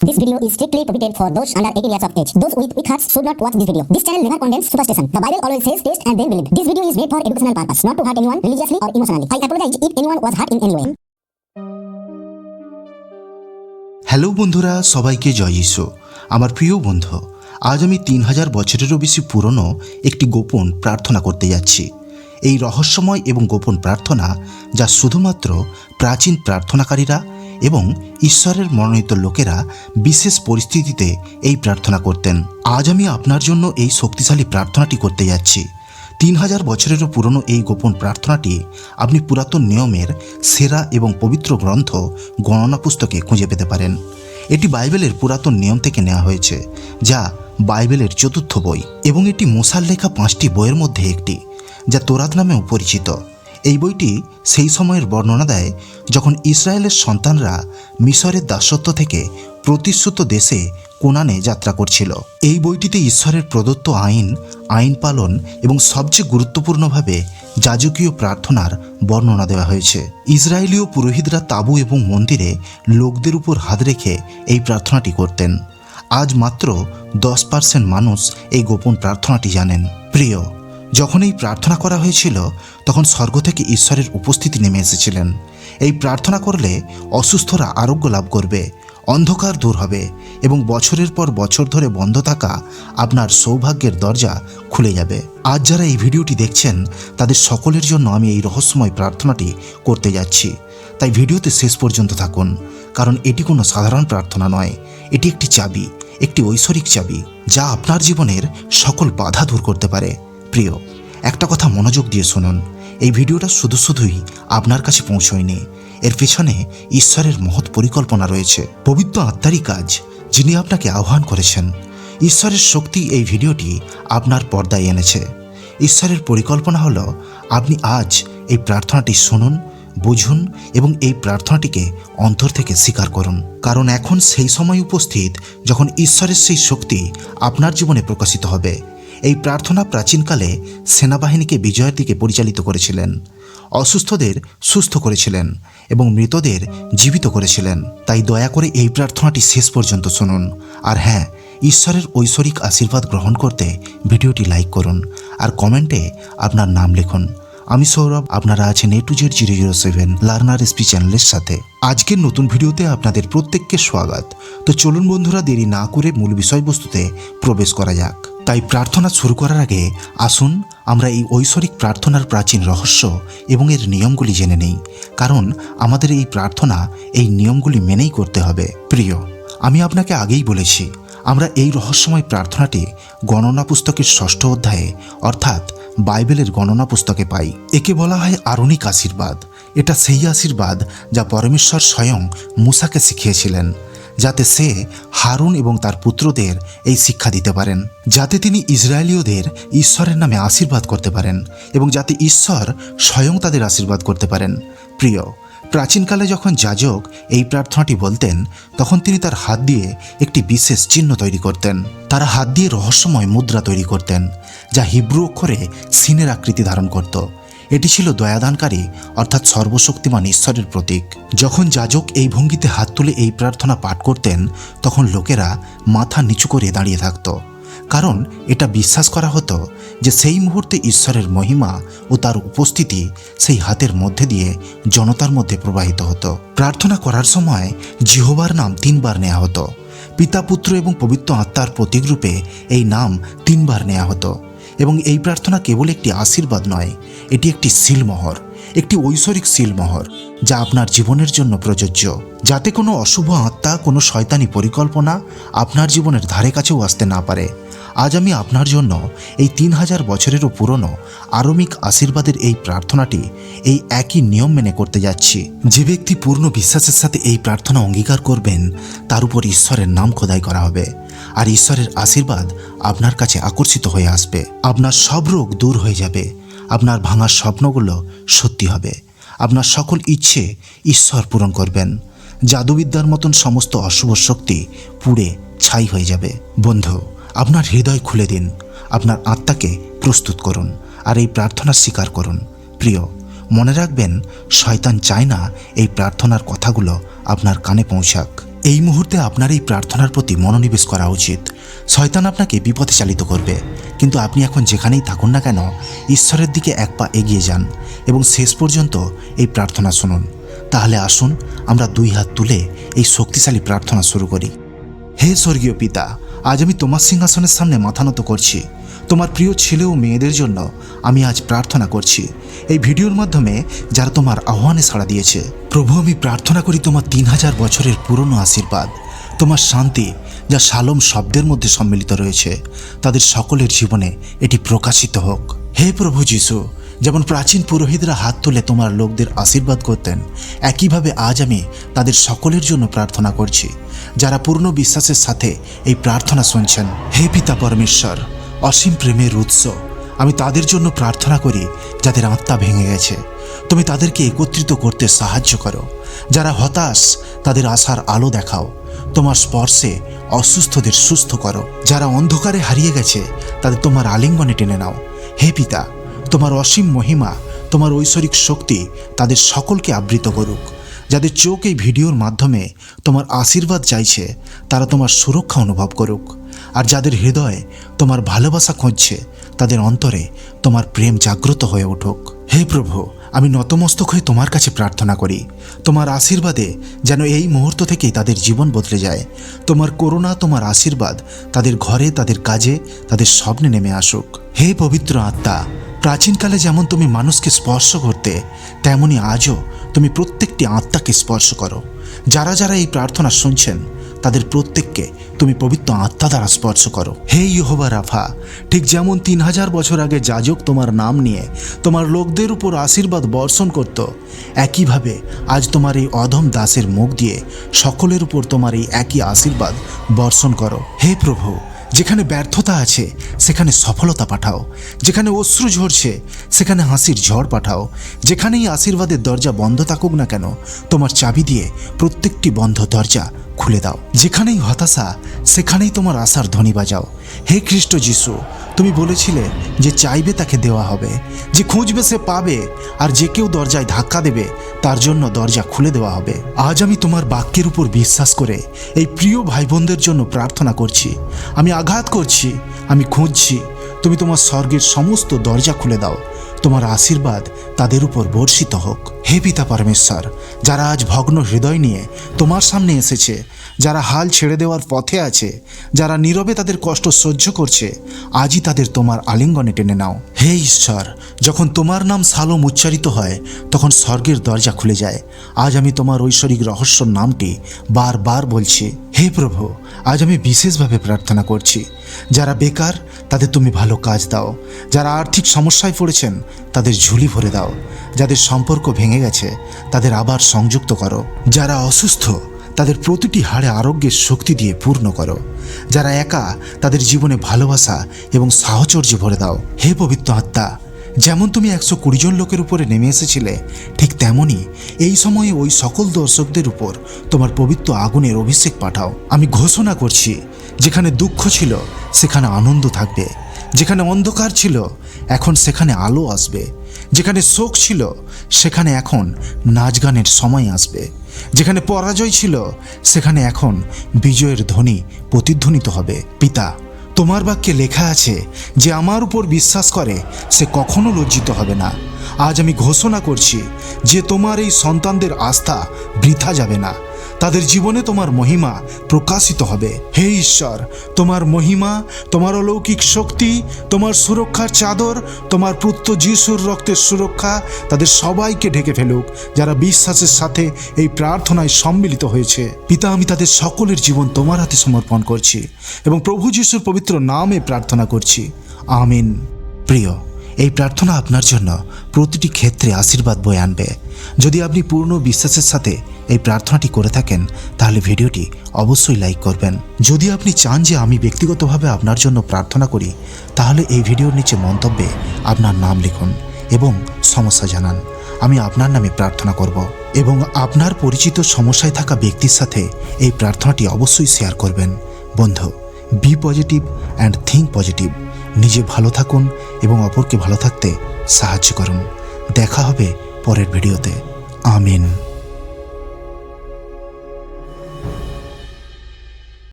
This video is strictly prohibited for those under 18 years of age. Those with weak hearts should not watch this video. This channel never condemns superstition. The Bible always says taste and then believe. This video is made for educational purpose, not to hurt anyone religiously or emotionally. I apologize if anyone was hurt in any way. Hello বন্ধুরা সবাইকে জয় যিশু আমার প্রিয় বন্ধু আজ আমি তিন হাজার বছরেরও বেশি পুরনো একটি গোপন প্রার্থনা করতে যাচ্ছি এই রহস্যময় এবং গোপন প্রার্থনা যা শুধুমাত্র প্রাচীন প্রার্থনাকারীরা এবং ঈশ্বরের মনোনীত লোকেরা বিশেষ পরিস্থিতিতে এই প্রার্থনা করতেন। আজ আমি আপনার জন্য এই শক্তিশালী প্রার্থনাটি করতে যাচ্ছি। তিন হাজার বছরেরও পুরনো এই গোপন প্রার্থনাটি আপনি পুরাতন নিয়মের সেরা এবং পবিত্র গ্রন্থ গণনা পুস্তকে খুঁজে পেতে পারেন। এটি বাইবেলের পুরাতন নিয়ম থেকে নেওয়া হয়েছে, যা বাইবেলের চতুর্থ বই এবং এটি মোসার লেখা পাঁচটি বইয়ের মধ্যে একটি, যা তোরাত নামেও পরিচিত। এই বইটি সেই সময়ের বর্ণনা দেয় যখন ইসরায়েলের সন্তানরা মিশরের দাসত্ব থেকে প্রতিশ্রুত দেশে কোনানে যাত্রা করছিল। এই বইটিতে ঈশ্বরের প্রদত্ত আইন আইন পালন এবং সবচেয়ে গুরুত্বপূর্ণভাবে যাজকীয় প্রার্থনার বর্ণনা দেওয়া হয়েছে। ইসরায়েলীয় পুরোহিতরা তাঁবু এবং মন্দিরে লোকদের উপর হাত রেখে এই প্রার্থনাটি করতেন। আজ মাত্র দশ পার্সেন্ট মানুষ এই গোপন প্রার্থনাটি জানেন। প্রিয় যখন এই প্রার্থনা করা হয়েছিল, তখন স্বর্গ থেকে ঈশ্বরের উপস্থিতি নেমে এসেছিলেন। এই প্রার্থনা করলে অসুস্থরা আরোগ্য লাভ করবে, অন্ধকার দূর হবে এবং বছরের পর বছর ধরে বন্ধ থাকা আপনার সৌভাগ্যের দরজা খুলে যাবে। আজ যারা এই ভিডিওটি দেখছেন, তাদের সকলের জন্য আমি এই রহস্যময় প্রার্থনাটি করতে যাচ্ছি। তাই ভিডিওতে শেষ পর্যন্ত থাকুন, কারণ এটি কোনো সাধারণ প্রার্থনা নয়। এটি একটি চাবি, একটি ঐশ্বরিক চাবি, যা আপনার জীবনের সকল বাধা দূর করতে পারে। প্রিয়, একটা কথা মনোযোগ দিয়ে শুনুন। এই ভিডিওটা শুধু শুধুই আপনার কাছে পৌঁছয়নি। এর পেছনে ঈশ্বরের মহৎ পরিকল্পনা রয়েছে। পবিত্র আত্মারই কাজ, যিনি আপনাকে আহ্বান করেছেন। ঈশ্বরের শক্তি এই ভিডিওটি আপনার পর্দায় এনেছে। ঈশ্বরের পরিকল্পনা হলো, আপনি আজ এই প্রার্থনাটি শুনুন, বুঝুন এবং এই প্রার্থনাটিকে অন্তর থেকে স্বীকার করুন। কারণ এখন সেই সময় উপস্থিত যখন ঈশ্বরের সেই শক্তি আপনার জীবনে প্রকাশিত হবে। এই প্রার্থনা প্রাচীনকালে সেনাবাহিনীকে বিজয়ের দিকে পরিচালিত করেছিলেন। অসুস্থদের সুস্থ করেছিলেন এবং মৃতদের জীবিত করেছিলেন। তাই দয়া করে এই প্রার্থনাটি শেষ পর্যন্ত শুনুন। আর হ্যাঁ ঈশ্বরের ঐশ্বরিক আশীর্বাদ গ্রহণ করতে ভিডিওটি লাইক করুন। আর কমেন্টে আপনার নাম লিখুন। আমি সৌরভ, আপনারা আছেন A to Z zero zero seven learner SP চ্যানেলের সাথে। আজকের নতুন ভিডিওতে আপনাদের প্রত্যেককে স্বাগত। তো চলুন বন্ধুরা, দেরি না করে মূল বিষয়বস্তুতে প্রবেশ করা যাক। তাই প্রার্থনা শুরু করার আগে আসুন, আমরা এই ঐশ্বরিক প্রার্থনার প্রাচীন রহস্য এবং এর নিয়মগুলি জেনে নেই। কারণ আমাদের এই প্রার্থনা এই নিয়মগুলি মেনেই করতে হবে। প্রিয়, আমি আপনাকে আগেই বলেছি, আমরা এই রহস্যময় প্রার্থনাটি গণনা পুস্তকের ষষ্ঠ অধ্যায়ে, অর্থাৎ বাইবেলের গণনা পুস্তকে পাই। একে বলা হয় আরণিক আশীর্বাদ। এটা সেই আশীর্বাদ যা পরমেশ্বর স্বয়ং মুসাকে শিখিয়েছিলেন, যাতে সে হারুন এবং তার পুত্রদের এই শিক্ষা দিতে পারেন, যাতে তিনি ইসরায়েলীয়দের ঈশ্বরের নামে আশীর্বাদ করতে পারেন এবং যাতে ঈশ্বর স্বয়ং তাদের আশীর্বাদ করতে পারেন। প্রিয় প্রাচীনকালে যখন যাজক এই প্রার্থনাটি বলতেন, তখন তিনি তার হাত দিয়ে একটি বিশেষ চিহ্ন তৈরি করতেন। তারা হাত দিয়ে রহস্যময় মুদ্রা তৈরি করতেন, যা হিব্রু অক্ষরে সিনের আকৃতি ধারণ করত। এটি ছিল দয়াদানকারী, অর্থাৎ সর্বশক্তিমান ঈশ্বরের প্রতীক। যখন যাজক এই ভঙ্গিতে হাত তুলে এই প্রার্থনা পাঠ করতেন, তখন লোকেরা মাথা নিচু করে দাঁড়িয়ে থাকত। কারণ এটা বিশ্বাস করা হতো যে সেই মুহূর্তে ঈশ্বরের মহিমা ও তার উপস্থিতি সেই হাতের মধ্যে দিয়ে জনতার মধ্যে প্রবাহিত হতো। প্রার্থনা করার সময় জিহোবার নাম তিনবার নেওয়া হতো। পিতা, পুত্র এবং পবিত্র আত্মার প্রতীকরূপে এই নাম তিনবার নেওয়া হতো। এবং এই প্রার্থনা কেবল একটি আশীর্বাদ নয়, এটি একটি সিলমোহর, একটি ঐশ্বরিক সিলমোহর। যা আপনার জীবনের জন্য প্রযোজ্য। যাতে কোনো অশুভ আত্মা, কোনো শয়তানি পরিকল্পনা আপনার জীবনের ধারে কাছেও আসতে না পারে। আজ আমি আপনার জন্য এই তিন হাজার বছরেরও পুরনো আরমিক আশীর্বাদের এই প্রার্থনাটি এই একই নিয়ম মেনে করতে যাচ্ছি। যে ব্যক্তি পূর্ণ বিশ্বাসের সাথে এই প্রার্থনা অঙ্গীকার করবেন, তার উপর ঈশ্বরের নাম খোদাই করা হবে। আর ঈশ্বরের আশীর্বাদ আপনার কাছে আকর্ষিত হয়ে আসবে। আপনার সব রোগ দূর হয়ে যাবে। আপনার ভাঙা স্বপ্নগুলো সত্যি হবে। আপনার সকল ইচ্ছে ঈশ্বর পূরণ করবেন। জাদুবিদ্যার মতন সমস্ত অশুভ শক্তি পুড়ে ছাই হয়ে যাবে। বন্ধু, আপনার হৃদয় খুলে দিন। আপনার আত্মাকে প্রস্তুত করুন আর এই প্রার্থনা স্বীকার করুন। প্রিয়, মনে রাখবেন, শয়তান চায় না এই প্রার্থনার কথাগুলো আপনার কানে পৌঁছাক। এই মুহূর্তে আপনার এই প্রার্থনার প্রতি মনোনিবেশ করা উচিত। শয়তান আপনাকে বিপথে চালিত করবে। কিন্তু আপনি এখন যেখানেই থাকুন না কেন, ঈশ্বরের দিকে এক পা এগিয়ে যান এবং শেষ পর্যন্ত এই প্রার্থনা শুনুন। তাহলে আসুন, আমরা দুই হাত তুলে এই শক্তিশালী প্রার্থনা শুরু করি। হে স্বর্গীয় পিতা আজ আমি তোমার সিংহাসনের সামনে মাথা নত করছি। তোমার প্রিয় ছেলে ও মেয়েদের জন্য আমি আজ প্রার্থনা করছি। এই ভিডিওর মাধ্যমে যারা তোমার আহ্বানে সাড়া দিয়েছে, প্রভু আমি প্রার্থনা করি তোমার তিন হাজার বছরের পুরনো আশীর্বাদ, তোমার শান্তি যা শালম শব্দের মধ্যে সম্মিলিত রয়েছে, তাদের সকলের জীবনে এটি প্রকাশিত হোক। হে প্রভু যিশু যেমন প্রাচীন পুরোহিতরা হাত তুলে তোমার লোকদের আশীর্বাদ করতেন, একইভাবে আজ আমি তাদের সকলের জন্য প্রার্থনা করছি, যারা পূর্ণ বিশ্বাসের সাথে এই প্রার্থনা শুনছেন। হে পিতা পরমেশ্বর, অসীম প্রেমের উৎস, আমি তাদের জন্য প্রার্থনা করি যাদের আত্মা ভেঙে গেছে। তুমি তাদেরকে একত্রিত করতে সাহায্য করো। যারা হতাশ, তাদের আশার আলো দেখাও। তোমার স্পর্শে অসুস্থদের সুস্থ করো। যারা অন্ধকারে হারিয়ে গেছে, তাদের তোমার আলিঙ্গনে টেনে নাও। হে পিতা তোমার অসীম মহিমা, তোমার ঐশ্বরিক শক্তি তাদের সকলকে আবৃত করুক। যাদের চোখ এই ভিডিওর মাধ্যমে তোমার আশীর্বাদ চাইছে, তারা তোমার সুরক্ষা অনুভব করুক। আর যাদের হৃদয়ে তোমার ভালোবাসা খুঁজছে, তাদের অন্তরে তোমার প্রেম জাগ্রত হয়ে উঠুক। হে প্রভু, আমি নতমস্তক হয়ে তোমার কাছে প্রার্থনা করি। তোমার আশীর্বাদে যেন এই মুহূর্ত থেকেই তাদের জীবন বদলে যায়। তোমার করুণা, তোমার আশীর্বাদ তাদের ঘরে, তাদের কাজে, তাদের স্বপ্নে নেমে আসুক। হে পবিত্র আত্মা প্রাচীনকালে যেমন তুমি মানুষকে স্পর্শ করতে, তেমনি আজও তুমি প্রত্যেকটি আত্মাকে স্পর্শ করো। যারা যারা এই প্রার্থনা শুনছেন, তাদের প্রত্যেককে তুমি পবিত্র আত্মা দ্বারা স্পর্শ করো। হে ইহোবা রাফা ঠিক যেমন তিন হাজার বছর আগে যাজক তোমার নাম নিয়ে তোমার লোকদের উপর আশীর্বাদ বর্ষণ করত, একইভাবে আজ তোমার এই অধম দাসের মুখ দিয়ে সকলের উপর তোমার এই একই আশীর্বাদ বর্ষণ করো। হে প্রভু যেখানে ব্যর্থতা আছে, সেখানে সফলতা পাঠাও। যেখানে অশ্রু ঝরছে, সেখানে হাসির ঝড় পাঠাও। যেখানেই আশীর্বাদের দরজা বন্ধ থাকুক না কেন, তোমার চাবি দিয়ে প্রত্যেকটি বন্ধ দরজা খুলে দাও। যেখানেই হতাশা, সেখানেই তোমার আশার ধ্বনি বাজাও। হে খ্রিস্ট যিশু, তুমি বলেছিলে যে চাইবে তাকে দেওয়া হবে। যে খুঁজবে সে পাবে, আর যে কেউ দরজায় ধাক্কা দেবে, তার জন্য দরজা খুলে দেওয়া হবে। আজ আমি তোমার বাক্যের উপর বিশ্বাস করে এই প্রিয় ভাই বোনদের জন্য প্রার্থনা করছি। আমি আঘাত করছি, আমি খুঁজছি। তুমি তোমার স্বর্গের সমস্ত দরজা খুলে দাও। তোমার আশীর্বাদ তাদের উপর বর্ষিত হোক। হে পিতা পরমেশ্বর, যারা আজ ভগ্ন হৃদয় নিয়ে তোমার সামনে এসেছে, যারা হাল ছেড়ে দেওয়ার পথে আছে, যারা নীরবে তাদের কষ্ট সহ্য করছে, আজই তাদের তোমার আলিঙ্গনে টেনে নাও। হে ঈশ্বর যখন তোমার নাম সালোম উচ্চারিত হয়, তখন স্বর্গের দরজা খুলে যায়। আজ আমি তোমার ঐশ্বরিক রহস্য নামটি বারবার বলছি। হে প্রভু, আজ আমি বিশেষভাবে প্রার্থনা করছি, যারা বেকার, তাদের তুমি ভালো কাজ দাও। যারা আর্থিক সমস্যায় পড়েছেন, তাদের ঝুলি ভরে দাও। যাদের সম্পর্ক ভেঙে গেছে, তাদের আবার সংযুক্ত করো। যারা অসুস্থ, তাদের প্রতিটি হাড়ে আরোগ্যের শক্তি দিয়ে পূর্ণ করো। যারা একা, তাদের জীবনে ভালোবাসা এবং সাহচর্য ভরে দাও। হে পবিত্র আত্মা যেমন তুমি একশো কুড়ি জন লোকের উপরে নেমে এসেছিলে, ঠিক তেমনই এই সময়ে ওই সকল দর্শকদের উপর তোমার পবিত্র আগুনের অভিষেক পাঠাও। আমি ঘোষণা করছি, যেখানে দুঃখ ছিল, সেখানে আনন্দ থাকবে। যেখানে অন্ধকার ছিল, এখন সেখানে আলো আসবে। যেখানে শোক ছিল, সেখানে এখন নাচ গানের সময় আসবে। যেখানে পরাজয় ছিল, সেখানে এখন বিজয়ের ধ্বনি প্রতিধ্বনিত হবে। পিতা তোমার বাক্যে লেখা আছে যে আমার উপর বিশ্বাস করে, সে কখনো লজ্জিত হবে না। আজ আমি ঘোষণা করছি যে তোমার এই সন্তানদের আস্থা বৃথা যাবে না। তাদের জীবনে তোমার মহিমা প্রকাশিত হবে। হে ঈশ্বর, তোমার মহিমা, তোমার অলৌকিক শক্তি, তোমার সুরক্ষার চাদর, তোমার পুত্র যিশুর রক্তের সুরক্ষা তাদের সবাইকে ঢেকে ফেলুক, যারা বিশ্বাসের সাথে এই প্রার্থনায় সম্মিলিত হয়েছে। পিতা, আমি তাদের সকলের জীবন তোমার হাতে সমর্পণ করছি এবং প্রভু যিশুর পবিত্র নামে প্রার্থনা করছি। আমিন। প্রিয়, এই প্রার্থনা আপনার জন্য প্রতিটি ক্ষেত্রে আশীর্বাদ বয়ে আনবে। যদি আপনি পূর্ণ বিশ্বাসের সাথে এই প্রার্থনাটি করে থাকেন, তাহলে ভিডিওটি অবশ্যই লাইক করবেন। যদি আপনি চান যে আমি ব্যক্তিগতভাবে আপনার জন্য প্রার্থনা করি, তাহলে এই ভিডিওর নিচে মন্তব্যে আপনার নাম লিখুন এবং সমস্যা জানান। আমি আপনার নামে প্রার্থনা করব এবং আপনার পরিচিত সমস্যায় থাকা ব্যক্তির সাথে এই প্রার্থনাটি অবশ্যই শেয়ার করবেন। বন্ধু B positive and think positive নিজে ভালো থাকুন এবং অপরকে ভালো থাকতে সাহায্য করুন। দেখা হবে পরের ভিডিওতে। আমিন।